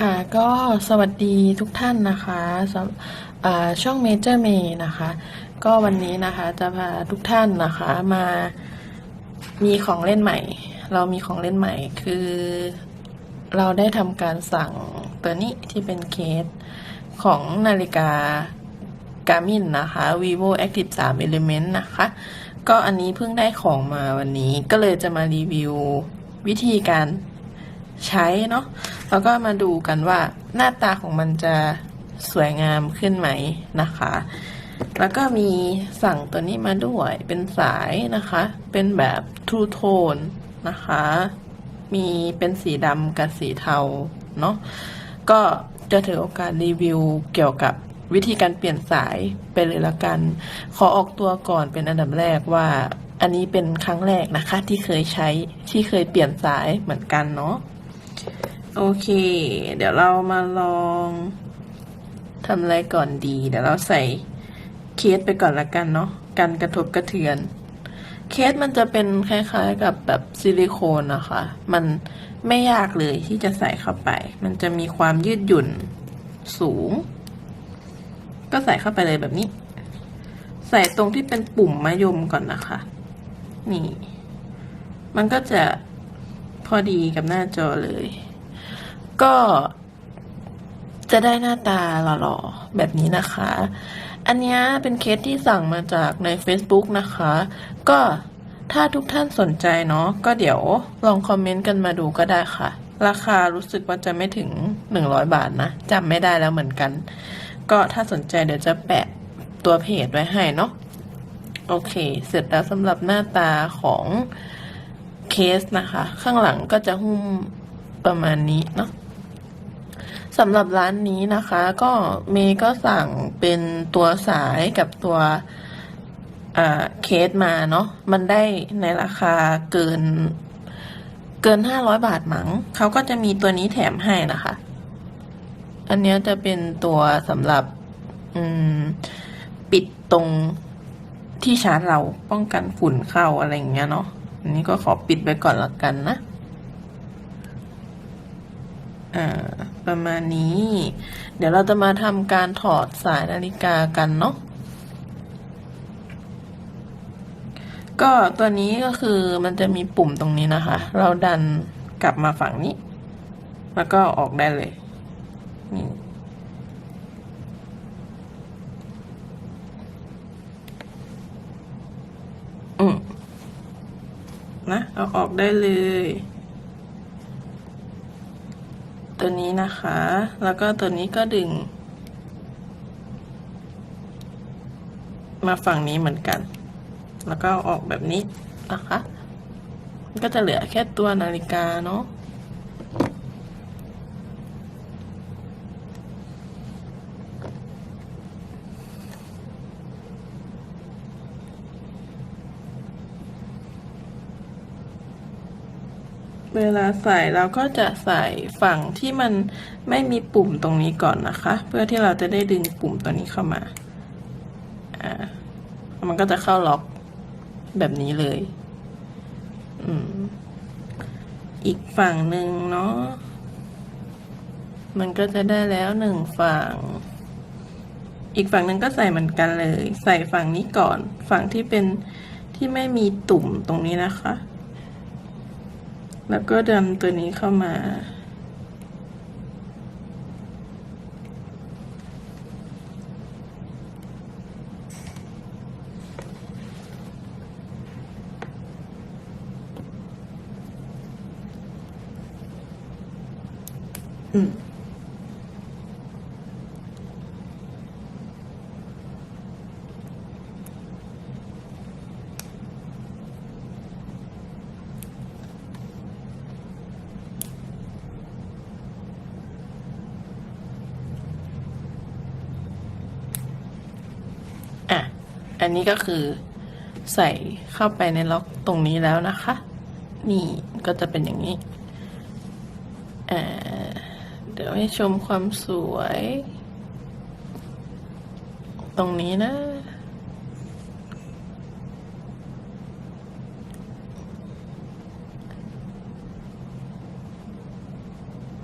ค่ะก็สวัสดีทุกท่านนะคะสำอ่าช่อง Major May นะคะ ก็วันนี้นะคะจะพาทุกท่านนะคะมามีของเล่นใหม่ เรามีของเล่นใหม่คือ เราได้ทำการสั่งตัวนี้ที่เป็นเคสของนาฬิกา Garmin นะคะ vivo active 3 element นะคะ ก็อันนี้เพิ่งได้ของมาวันนี้ก็เลยจะมารีวิววิธีการ ใช้เนาะแล้วก็มาดูกันว่าหน้าตาของมันจะสวยงามขึ้นไหมนะคะ แล้วก็มีสั่งตัวนี้มาด้วยเป็นสายนะคะ เป็นแบบ True Tone นะคะ มีเป็นสีดำกับสีเทาเนาะก็จะถือโอกาสรีวิวเกี่ยวกับวิธีการเปลี่ยนสายไปเลยละกัน ขอออกตัวก่อนเป็นอันดับแรกว่าอันนี้เป็นครั้งแรกนะคะ ที่เคยใช้ที่เคยเปลี่ยนสายเหมือนกันเนาะ โอเค เดี๋ยวเรามาลองทำอะไรก่อนดี เดี๋ยวเราใส่เคสไปก่อนละกันเนาะกันกระทบกระเทือน เคสมันจะเป็นคล้ายๆกับแบบซิลิโคนนะคะ มันไม่ยากเลยที่จะใส่เข้าไป มันจะมีความยืดหยุ่นสูง ก็ใส่เข้าไปเลยแบบนี้ ใส่ตรงที่เป็นปุ่มมะยมก่อนนะคะ นี่ มันก็จะพอดีกับหน้าจอเลย ก็จะได้หน้าตาหล่อๆแบบนี้นะคะ อันนี้เป็นเคสที่สั่งมาจากใน Facebook นะคะ ก็ถ้าทุกท่านสนใจเนาะก็เดี๋ยวลองคอมเมนต์กันมาดูก็ได้ค่ะ ราคารู้สึกว่าจะไม่ถึง 100 บาทนะจำไม่ได้แล้วเหมือนกัน ก็ถ้าสนใจเดี๋ยวจะแปะตัวเพจไว้ให้เนาะโอเค เสร็จแล้วสำหรับหน้าตาของเคสนะคะ ข้างหลังก็จะหุ้มประมาณนี้เนาะ สำหรับร้านนี้นะคะก็เมย์ก็สั่งเป็นตัวสายกับตัวเคสมาเนาะมันได้ในราคาเกินเกินห้าร้อยบาทมั้งเขาก็จะมีตัวนี้แถมให้นะคะ อันนี้จะเป็นตัวสำหรับปิดตรงที่ชาร์จเราป้องกันฝุ่นเข้าอะไรอย่างเงี้ยเนาะอันนี้ก็ขอปิดไว้ก่อนละกันนะอ่า ประมาณนี้ เดี๋ยวเราจะมาทำการถอดสายนาฬิกากันเนาะก็ตัวนี้ก็คือมันจะมีปุ่มตรงนี้นะคะ เราดันกลับมาฝั่งนี้ แล้วก็ออกได้เลยนี่อืมนะเอาออกได้เลย ตัวนี้นะคะ แล้วก็ตัวนี้ก็ดึง มาฝั่งนี้เหมือนกัน แล้วก็ออกแบบนี้นะคะ ก็จะเหลือแค่ตัวนาฬิกาเนาะ เวลาใส่เราก็จะใส่ฝั่งที่มันไม่มีปุ่มตรงนี้ก่อนนะคะ เพื่อที่เราจะได้ดึงปุ่มตัวนี้เข้ามาอ่ามันก็จะเข้าล็อกแบบนี้เลยอืมอีกฝั่งหนึ่งเนาะมันก็จะได้แล้วหนึ่งฝั่ง อีกฝั่งหนึ่งก็ใส่เหมือนกันเลย ใส่ฝั่งนี้ก่อน ฝั่งที่เป็นที่ไม่มีตุ่มตรงนี้นะคะ แล้วก็ดันตัวนี้เข้ามา อืม อะ อันนี้ก็คือใส่เข้าไปในล็อกตรงนี้แล้วนะคะ นี่ก็จะเป็นอย่างนี้เดี๋ยวให้ชมความสวย ตรงนี้นะ